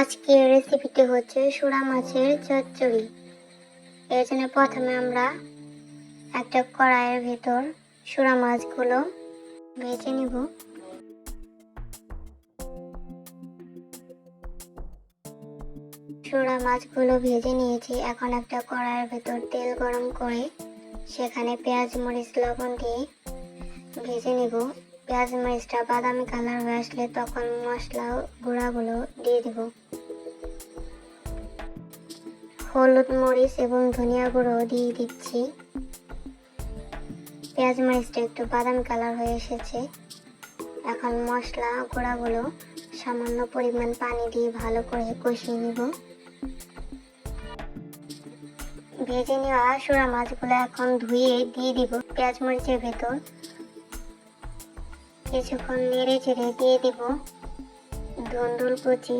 আজকের রেসিপিটি হচ্ছে সুরা মাছের চচ্চড়ি। এর জন্য প্রথমে আমরা একটা কড়াইয়ের ভেতর সুরা মাছগুলো ভেজে নিব। সুরা মাছগুলো ভেজে নিয়েছি। এখন একটা কড়াইয়ের ভেতর তেল গরম করে সেখানে পেঁয়াজ, মরিচ, লবণ দিয়ে ভেজে নিব। পেঁয়াজ, মরিচটা, বাদামি কালার হয়ে আসলে তখন মশলা গুঁড়াগুলো দিয়ে দিব। হলুদ, মরিচ এবং ধনিয়া গুঁড়ো দিয়ে দিচ্ছি। পেঁয়াজ, মরিচটা একটু বাদামি কালার হয়ে এসেছে। এখন মশলা গুঁড়াগুলো সামান্য পরিমাণ পানি দিয়ে ভালো করে কষিয়ে নিব। ভেজে নেওয়া সুরা মাছগুলো এখন ধুয়ে দিয়ে দিব পেঁয়াজ, মরিচের ভেতর। কিছুক্ষণ নেড়ে চেড়ে দিয়ে দিব ধুন্দুল কুচি।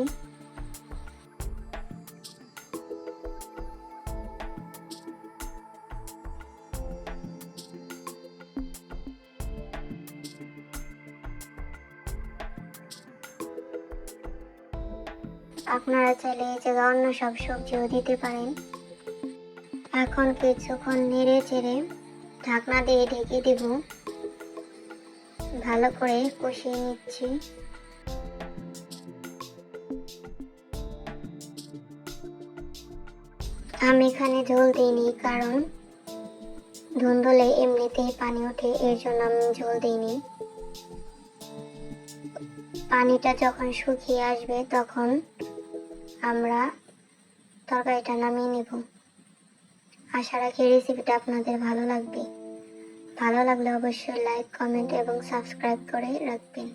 আপনারা চাইলে এই জায়গায় অন্য সব সবজিও দিতে পারেন। এখন কিছুক্ষণ নেড়ে চেড়ে ঢাকনা দিয়ে ঢেকে দিব। ভালো করে কষিয়ে নিচ্ছি। আমি এখানে ঝোল দিইনি, কারণ ধুন্দলে এমনিতেই পানি ওঠে, এর জন্য আমি ঝোল দিইনি। পানিটা যখন শুকিয়ে আসবে, তখন আমরা তরকারিটা নামিয়ে নেব। আশা রাখি রেসিপিটা আপনাদের ভালো লাগবে। ভালো লাগলে অবশ্যই লাইক কমেন্ট এবং সাবস্ক্রাইব করে রাখবেন।